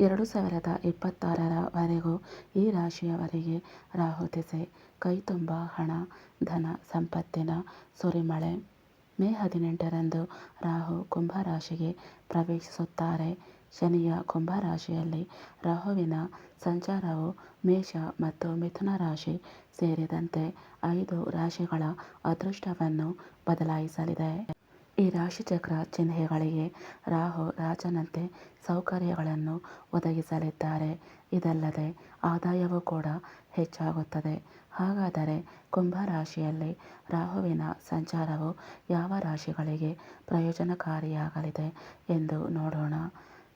ಎರಡು ಸಾವಿರದ ಇಪ್ಪತ್ತಾರರವರೆಗೂ ಈ ರಾಶಿಯವರಿಗೆ ರಾಹು ದಿಸೆ, ಕೈ ತುಂಬ ಹಣ, ಧನ ಸಂಪತ್ತಿನ ಸುರಿಮಳೆ. ಮೇ ಹದಿನೆಂಟರಂದು ರಾಹು ಕುಂಭರಾಶಿಗೆ ಪ್ರವೇಶಿಸುತ್ತಾರೆ. ಶನಿಯ ಕುಂಭರಾಶಿಯಲ್ಲಿ ರಾಹುವಿನ ಸಂಚಾರವು ಮೇಷ ಮತ್ತು ಮಿಥುನ ರಾಶಿ ಸೇರಿದಂತೆ ಐದು ರಾಶಿಗಳ ಅದೃಷ್ಟವನ್ನು ಬದಲಾಯಿಸಲಿದೆ. ಈ ರಾಶಿಚಕ್ರ ಚಿಹ್ನೆಗಳಿಗೆ ರಾಹು ರಾಜನಂತೆ ಸೌಕರ್ಯಗಳನ್ನು ಒದಗಿಸಲಿದ್ದಾರೆ. ಇದಲ್ಲದೆ ಆದಾಯವೂ ಕೂಡ ಹೆಚ್ಚಾಗುತ್ತದೆ. ಹಾಗಾದರೆ ಕುಂಭ ರಾಶಿಯಲ್ಲಿ ರಾಹುವಿನ ಸಂಚಾರವು ಯಾವ ರಾಶಿಗಳಿಗೆ ಪ್ರಯೋಜನಕಾರಿಯಾಗಲಿದೆ ಎಂದು ನೋಡೋಣ.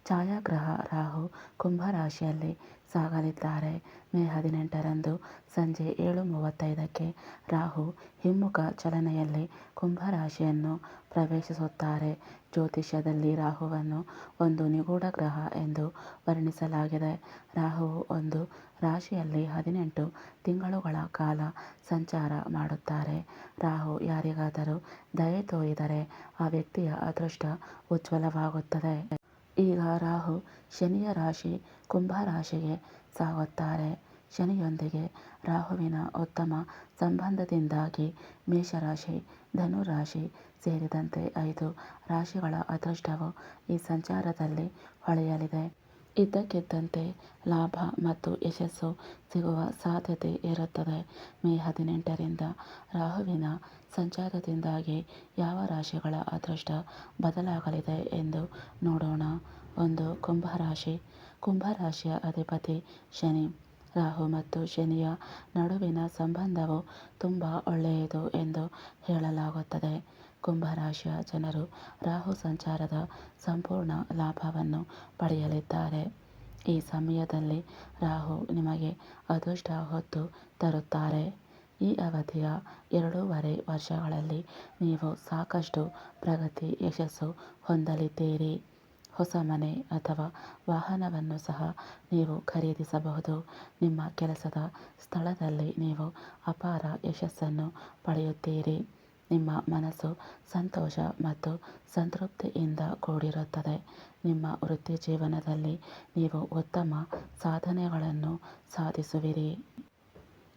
ಛಾಯಾಗ್ರಹ ರಾಹು ಕುಂಭ ರಾಶಿಯಲ್ಲಿ ಸಾಗಲಿದ್ದಾರೆ. ಮೇ ಹದಿನೆಂಟರಂದು ಸಂಜೆ ಏಳು ಮೂವತ್ತೈದಕ್ಕೆ ರಾಹು ಹಿಮ್ಮುಖ ಚಲನೆಯಲ್ಲಿ ಕುಂಭ ರಾಶಿಯನ್ನು ಪ್ರವೇಶಿಸುತ್ತಾರೆ. ಜ್ಯೋತಿಷ್ಯದಲ್ಲಿ ರಾಹುವನ್ನು ಒಂದು ನಿಗೂಢ ಗ್ರಹ ಎಂದು ವರ್ಣಿಸಲಾಗಿದೆ. ರಾಹುವು ಒಂದು ರಾಶಿಯಲ್ಲಿ ಹದಿನೆಂಟು ತಿಂಗಳುಗಳ ಕಾಲ ಸಂಚಾರ ಮಾಡುತ್ತಾರೆ. ರಾಹು ಯಾರಿಗಾದರೂ ದಯೆ ತೋರಿದರೆ ಆ ವ್ಯಕ್ತಿಯ ಅದೃಷ್ಟ ಉಜ್ವಲವಾಗುತ್ತದೆ. ಈಗ ರಾಹು ಶನಿಯ ರಾಶಿ ಕುಂಭ ರಾಶಿಗೆ ಸಾಗುತ್ತಾರೆ. ಶನಿಯೊಂದಿಗೆ ರಾಹುವಿನ ಉತ್ತಮ ಸಂಬಂಧದಿಂದಾಗಿ ಮೇಷರಾಶಿ, ಧನುರಾಶಿ ಸೇರಿದಂತೆ ಐದು ರಾಶಿಗಳ ಅದೃಷ್ಟವು ಈ ಸಂಚಾರದಲ್ಲಿ ಹೊಳೆಯಲಿದೆ. ಇದ್ದಕ್ಕಿದ್ದಂತೆ ಲಾಭ ಮತ್ತು ಯಶಸ್ಸು ಸಿಗುವ ಸಾಧ್ಯತೆ ಇರುತ್ತದೆ. ಮೇ ಹದಿನೆಂಟರಿಂದ ರಾಹುವಿನ ಸಂಚಾರದಿಂದಾಗಿ ಯಾವ ರಾಶಿಗಳ ಅದೃಷ್ಟ ಬದಲಾಗಲಿದೆ ಎಂದು ನೋಡೋಣ. ಒಂದು ಕುಂಭರಾಶಿ ಕುಂಭರಾಶಿಯ ಅಧಿಪತಿ ಶನಿ. ರಾಹು ಮತ್ತು ಶನಿಯ ನಡುವಿನ ಸಂಬಂಧವು ತುಂಬ ಒಳ್ಳೆಯದು ಎಂದು ಹೇಳಲಾಗುತ್ತದೆ. ಕುಂಭರಾಶಿಯ ಜನರು ರಾಹು ಸಂಚಾರದ ಸಂಪೂರ್ಣ ಲಾಭವನ್ನು ಪಡೆಯಲಿದ್ದಾರೆ. ಈ ಸಮಯದಲ್ಲಿ ರಾಹು ನಿಮಗೆ ಅದೃಷ್ಟ ಹೊತ್ತು ತರುತ್ತಾರೆ. ಈ ಅವಧಿಯ ಎರಡೂವರೆ ವರ್ಷಗಳಲ್ಲಿ ನೀವು ಸಾಕಷ್ಟು ಪ್ರಗತಿ ಯಶಸ್ಸು ಹೊಂದಲಿದ್ದೀರಿ. ಹೊಸ ಮನೆ ಅಥವಾ ವಾಹನವನ್ನು ಸಹ ನೀವು ಖರೀದಿಸಬಹುದು. ನಿಮ್ಮ ಕೆಲಸದ ಸ್ಥಳದಲ್ಲಿ ನೀವು ಅಪಾರ ಯಶಸ್ಸನ್ನು ಪಡೆಯುತ್ತೀರಿ. ನಿಮ್ಮ ಮನಸ್ಸು ಸಂತೋಷ ಮತ್ತು ಸಂತೃಪ್ತಿಯಿಂದ ಕೂಡಿರುತ್ತದೆ. ನಿಮ್ಮ ವೃತ್ತಿ ಜೀವನದಲ್ಲಿ ನೀವು ಉತ್ತಮ ಸಾಧನೆಗಳನ್ನು ಸಾಧಿಸುವಿರಿ.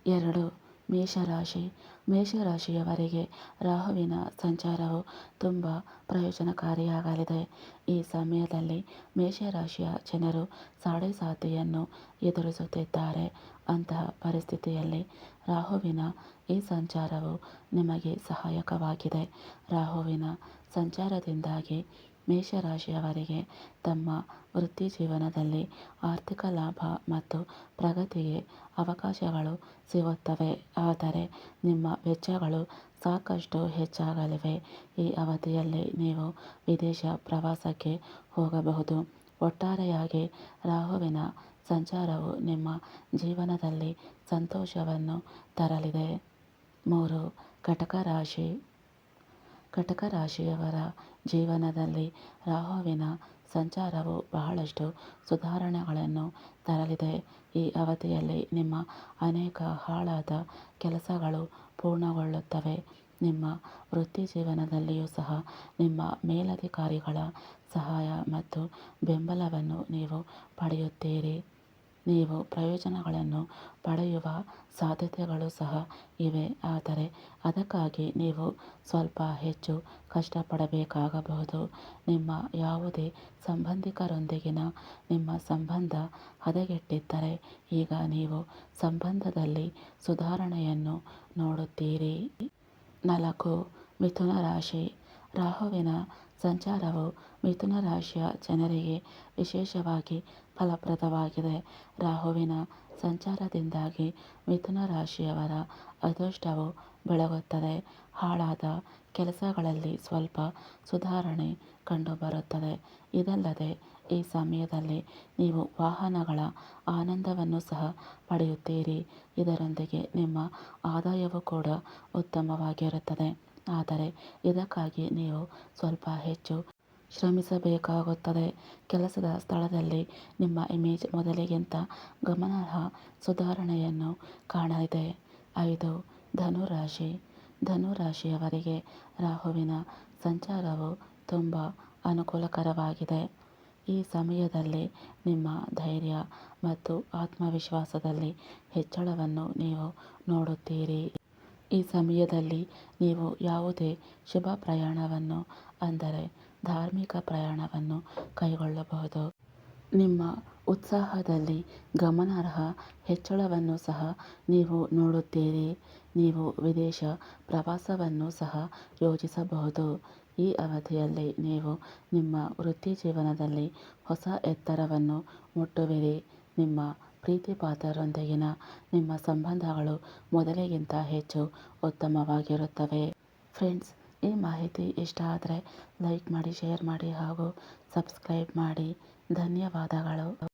ಎರಡು ಮೇಷರಾಶಿ. ಮೇಷರಾಶಿಯವರಿಗೆ ರಾಹುವಿನ ಸಂಚಾರವು ತುಂಬ ಪ್ರಯೋಜನಕಾರಿಯಾಗಲಿದೆ. ಈ ಸಮಯದಲ್ಲಿ ಮೇಷರಾಶಿಯ ಜನರು ಸಾಡೆಸಾತಿಯನ್ನು ಎದುರಿಸುತ್ತಿದ್ದಾರೆ. ಅಂತಹ ಪರಿಸ್ಥಿತಿಯಲ್ಲಿ ರಾಹುವಿನ ಈ ಸಂಚಾರವು ನಿಮಗೆ ಸಹಾಯಕವಾಗಿದೆ. ರಾಹುವಿನ ಸಂಚಾರದಿಂದಾಗಿ ಮೇಷರಾಶಿಯವರಿಗೆ ತಮ್ಮ ವೃತ್ತಿ ಜೀವನದಲ್ಲಿ ಆರ್ಥಿಕ ಲಾಭ ಮತ್ತು ಪ್ರಗತಿಗೆ ಅವಕಾಶಗಳು ಸಿಗುತ್ತವೆ. ಆದರೆ ನಿಮ್ಮ ವೆಚ್ಚಗಳು ಸಾಕಷ್ಟು ಹೆಚ್ಚಾಗಲಿವೆ. ಈ ಅವಧಿಯಲ್ಲಿ ನೀವು ವಿದೇಶ ಪ್ರವಾಸಕ್ಕೆ ಹೋಗಬಹುದು. ಒಟ್ಟಾರೆಯಾಗಿ ರಾಹುವಿನ ಸಂಚಾರವು ನಿಮ್ಮ ಜೀವನದಲ್ಲಿ ಸಂತೋಷವನ್ನು ತರಲಿದೆ. ಮೂರು, ಕಟಕ ರಾಶಿ. ಕಟಕ ರಾಶಿಯವರ ಜೀವನದಲ್ಲಿ ರಾಹುವಿನ ಸಂಚಾರವು ಬಹಳಷ್ಟು ಸುಧಾರಣೆಗಳನ್ನು ತರಲಿದೆ. ಈ ಅವಧಿಯಲ್ಲಿ ನಿಮ್ಮ ಅನೇಕ ಹಾಳಾದ ಕೆಲಸಗಳು ಪೂರ್ಣಗೊಳ್ಳುತ್ತವೆ. ನಿಮ್ಮ ವೃತ್ತಿ ಜೀವನದಲ್ಲಿಯೂ ಸಹ ನಿಮ್ಮ ಮೇಲಧಿಕಾರಿಗಳ ಸಹಾಯ ಮತ್ತು ಬೆಂಬಲವನ್ನು ನೀವು ಪಡೆಯುತ್ತೀರಿ. ನೀವು ಪ್ರಯೋಜನಗಳನ್ನು ಪಡೆಯುವ ಸಾಧ್ಯತೆಗಳು ಸಹ ಇವೆ. ಆದರೆ ಅದಕ್ಕಾಗಿ ನೀವು ಸ್ವಲ್ಪ ಹೆಚ್ಚು ಕಷ್ಟಪಡಬೇಕಾಗಬಹುದು. ನಿಮ್ಮ ಯಾವುದೇ ಸಂಬಂಧಿಕರೊಂದಿಗಿನ ನಿಮ್ಮ ಸಂಬಂಧ ಹದಗೆಟ್ಟಿದ್ದರೆ ಈಗ ನೀವು ಸಂಬಂಧದಲ್ಲಿ ಸುಧಾರಣೆಯನ್ನು ನೋಡುತ್ತೀರಿ. ನಾಲ್ಕು, ಮಿಥುನ ರಾಶಿ. ರಾಹುವಿನ ಸಂಚಾರವು ಮಿಥುನ ರಾಶಿಯ ಜನರಿಗೆ ವಿಶೇಷವಾಗಿ ಫಲಪ್ರದವಾಗಿದೆ. ರಾಹುವಿನ ಸಂಚಾರದಿಂದಾಗಿ ಮಿಥುನ ರಾಶಿಯವರ ಅದೃಷ್ಟವು ಬೆಳಗುತ್ತದೆ. ಹಾಳಾದ ಕೆಲಸಗಳಲ್ಲಿ ಸ್ವಲ್ಪ ಸುಧಾರಣೆ ಕಂಡುಬರುತ್ತದೆ. ಇದಲ್ಲದೆ, ಈ ಸಮಯದಲ್ಲಿ ನೀವು ವಾಹನಗಳ ಆನಂದವನ್ನು ಸಹ ಪಡೆಯುತ್ತೀರಿ. ಇದರೊಂದಿಗೆ ನಿಮ್ಮ ಆದಾಯವೂ ಕೂಡ ಉತ್ತಮವಾಗಿರುತ್ತದೆ. ಆದರೆ ಇದಕ್ಕಾಗಿ ನೀವು ಸ್ವಲ್ಪ ಹೆಚ್ಚು ಶ್ರಮಿಸಬೇಕಾಗುತ್ತದೆ. ಕೆಲಸದ ಸ್ಥಳದಲ್ಲಿ ನಿಮ್ಮ ಇಮೇಜ್ ಮೊದಲಿಗಿಂತ ಗಮನಾರ್ಹ ಸುಧಾರಣೆಯನ್ನು ಕಾಣಲಿದೆ. ಐದು, ಧನುರಾಶಿ. ಧನುರಾಶಿಯವರಿಗೆ ರಾಹುವಿನ ಸಂಚಾರವು ತುಂಬ ಅನುಕೂಲಕರವಾಗಿದೆ. ಈ ಸಮಯದಲ್ಲಿ ನಿಮ್ಮ ಧೈರ್ಯ ಮತ್ತು ಆತ್ಮವಿಶ್ವಾಸದಲ್ಲಿ ಹೆಚ್ಚಳವನ್ನು ನೀವು ನೋಡುತ್ತೀರಿ. ಈ ಸಮಯದಲ್ಲಿ ನೀವು ಯಾವುದೇ ಶುಭ ಪ್ರಯಾಣವನ್ನು, ಅಂದರೆ ಧಾರ್ಮಿಕ ಪ್ರಯಾಣವನ್ನು ಕೈಗೊಳ್ಳಬಹುದು. ನಿಮ್ಮ ಉತ್ಸಾಹದಲ್ಲಿ ಗಮನಾರ್ಹ ಹೆಚ್ಚಳವನ್ನು ಸಹ ನೀವು ನೋಡುತ್ತೀರಿ. ನೀವು ವಿದೇಶ ಪ್ರವಾಸವನ್ನು ಸಹ ಯೋಜಿಸಬಹುದು. ಈ ಅವಧಿಯಲ್ಲಿ ನೀವು ನಿಮ್ಮ ವೃತ್ತಿ ಜೀವನದಲ್ಲಿ ಹೊಸ ಎತ್ತರವನ್ನು ಮುಟ್ಟುವಿರಿ. ನಿಮ್ಮ ಪ್ರೀತಿಪಾತ್ರರೊಂದಿಗಿನ ನಿಮ್ಮ ಸಂಬಂಧಗಳು ಮೊದಲಿಗಿಂತ ಹೆಚ್ಚು ಉತ್ತಮವಾಗಿರುತ್ತವೆ. ಫ್ರೆಂಡ್ಸ್, ಈ ಮಾಹಿತಿ ಇಷ್ಟ ಆದರೆ ಲೈಕ್ ಮಾಡಿ, ಶೇರ್ ಮಾಡಿ ಹಾಗೂ ಸಬ್ಸ್ಕ್ರೈಬ್ ಮಾಡಿ. ಧನ್ಯವಾದಗಳು.